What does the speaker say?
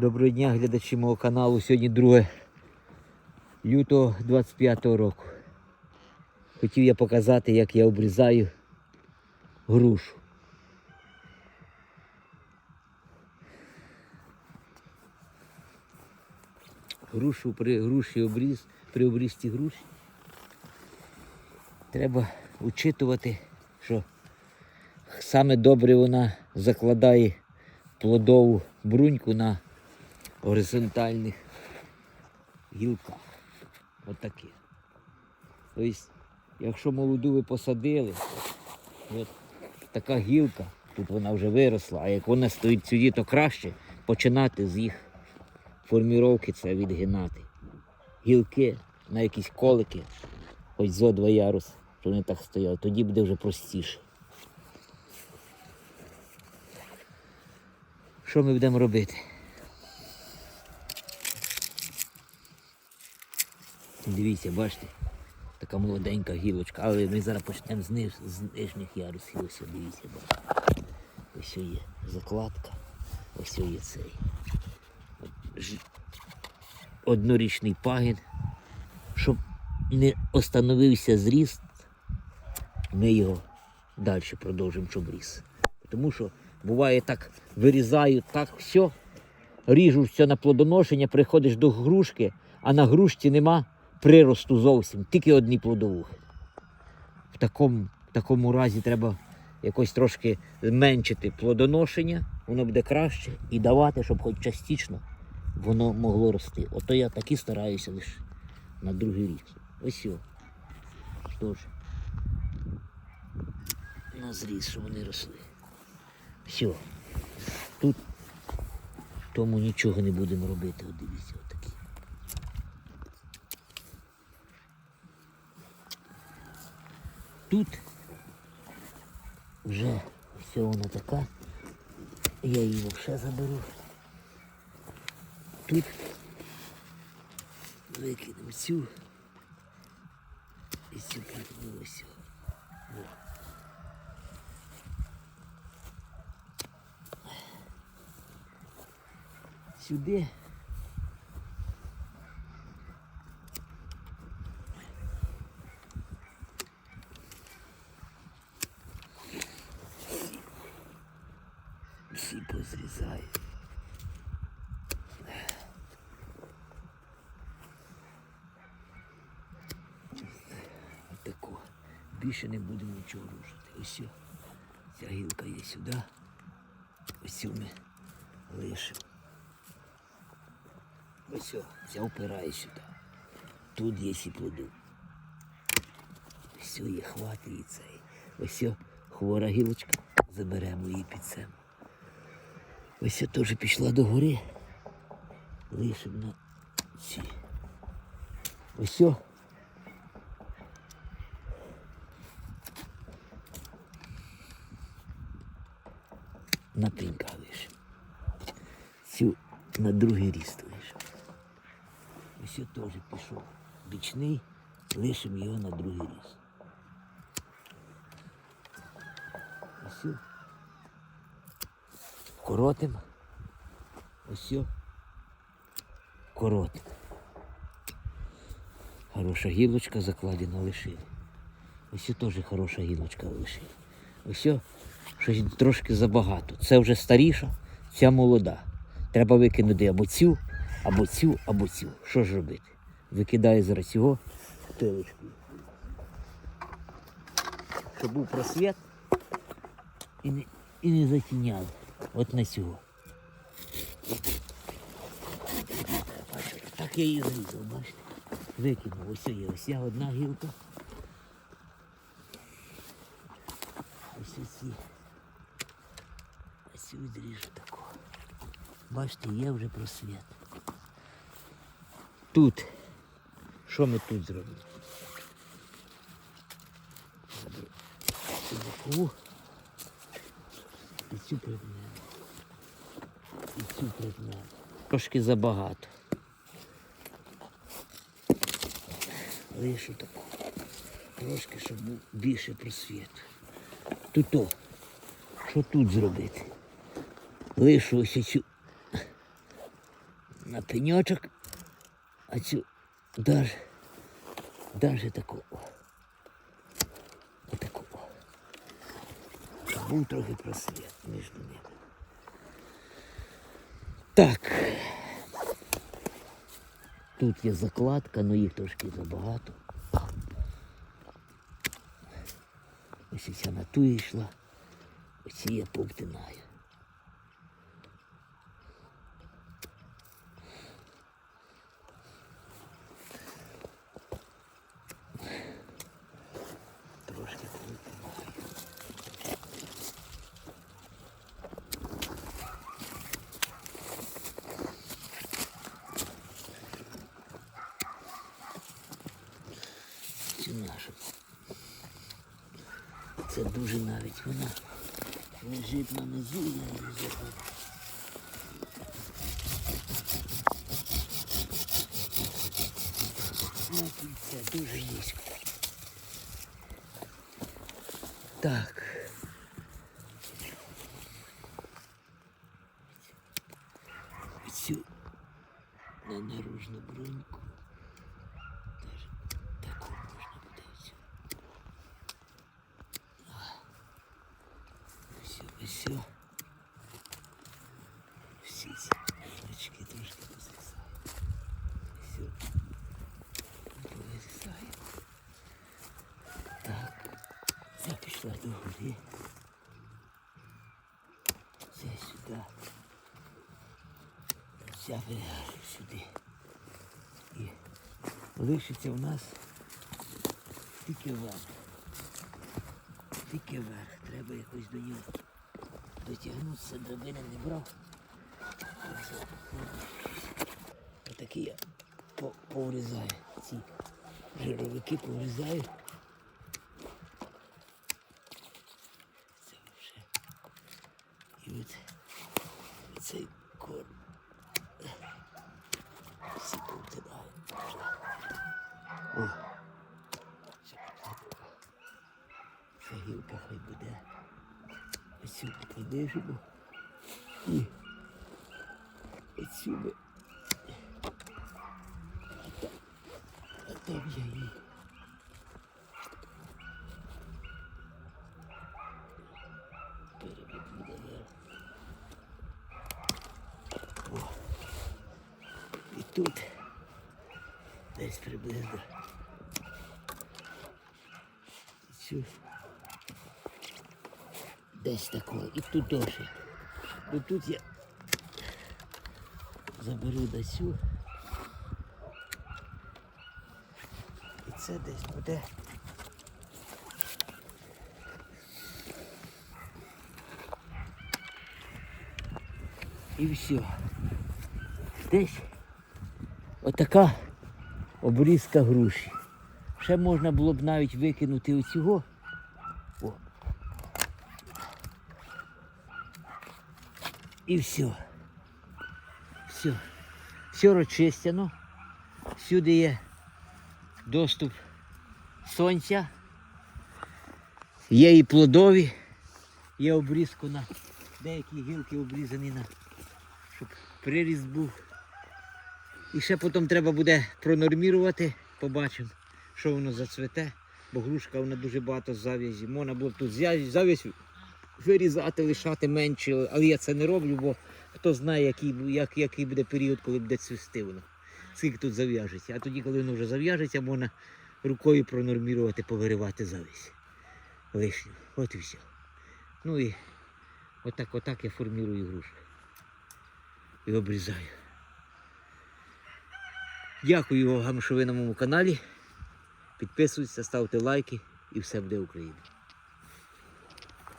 Доброго дня, глядачі мого каналу. Сьогодні 2 лютого 25 року. Хотів я показати, як я обрізаю грушу. Грушу при груші обріз, при обрізці груші треба учитувати, що саме добре вона закладає плодову бруньку на горизонтальних гілках. Отакі. Тобто, якщо молоду ви посадили, от така гілка, тут вона вже виросла, а як вона стоїть сюди, то краще починати з їх форміровки це відгинати. Гілки на якісь колики, хоч зо два ярус, щоб вони так стояли, тоді буде вже простіше. Що ми будемо робити? Дивіться, бачите, така молоденька гілочка, але ми зараз почнемо з, ниж, з нижніх ярусів. Ось, дивіться, бачите. Ось є закладка, ось є цей. Однорічний пагін. Щоб не остановився зріст, ми його далі продовжимо, щоб ріс. Тому що буває так, вирізаю так все, ріжу все на плодоношення, приходиш до грушки, а на грушці нема приросту зовсім, тільки одні плодовухи. В такому, в такому разі треба якось трошки зменшити плодоношення, воно буде краще і давати, щоб хоч частично воно могло рости. Ото я так і стараюся лише на другий рік. Ось о. Тож, на зріз, щоб вони росли. Все. Тут тому нічого не будемо робити. От дивіться, отакі. Тут вже все вона така. Я її взагалі заберу. Тут викинемо цю і цю прикину ось. Сюди. Всі позрізаю. Отаку. Більше не будемо нічого рушити. Ось ця гілка є сюди. Ось ми лишимо. Ось ця впирає сюди. Тут є і плоди. Все, є хватить і цей. Ось хвора гілочка. Заберемо її під себе. Ось о, теж пішла до гори. Лишимо на ці. Ось. На пенька лишимо. Цю на другий ріст лишимо. Ось я теж пішов бічний, лишимо його на другий ріст. Ось. Коротим. Ось. Коротим. Хороша гілочка закладена лишили. Ось теж хороша гілочка лишили. Ось щось трошки забагато. Це вже старіша, ця молода. Треба викинути або цю, або цю, або цю. Що ж робити? Викидаю зараз цього тилочкою. Щоб був просвіт і не, і не затіняли. От на цього. Бачите, Так я її зрізав, бачите? Викинув. Ось є ось я одна гілка. Ось ці. Ось відріжу таку. Бачите, є вже просвіт. Тут. Що ми тут зробимо? Заберу цю бокову. І цю припнемо. І цю припнемо. Трошки забагато. Лишу таку. Трошки, щоб був більше просвіт. Тут. Що тут зробити? Лишу ось цю на пеньочок, а цю даже, даже таку. о. Отаку. о. Був трохи просвіт між ними. Так. Тут є закладка, але їх трошки забагато. Ось ця на ту йшла, ось я повтинаю. Це дуже навіть вона лежить на низу, я її забуду. От і це дуже низько. Так. Цю на наружну Ця виляже сюди. І лишиться в нас тільки верх. Тільки верх. Треба якось до нього дотягнутися, драбини не брав. Отакі я по- поврізаю. Ці жировики поврізаю. Це вже. І от цей корм. Всі повтинаю. О. Це Ця гілка хай буде. Оцю понижимо. І оцю ми. А там, я її. І тут десь приблизно цю десь такого. І тут теж. Бо тут я заберу до цю. І це десь буде. І все. Десь отака обрізка груші. Ще можна було б навіть викинути оцього. І все. Все. Все розчистено. Всюди є доступ сонця. Є і плодові, є обрізку на деякі гілки обрізані на, щоб приріст був. І ще потім треба буде пронормірувати, побачимо, що воно зацвете, бо грушка вона дуже багато зав'язі. Можна було б тут зав'язь вирізати, лишати менше, але я це не роблю, бо хто знає, який, як, який буде період, коли буде цвісти воно. Скільки тут зав'яжеться. А тоді, коли воно вже зав'яжеться, можна рукою пронормірувати, повиривати завість. Лишню. От і все. Ну і отак, отак я формірую грушу. І обрізаю. Дякую вам, що ви на моєму каналі. Підписуйтесь, ставте лайки і все буде Україна.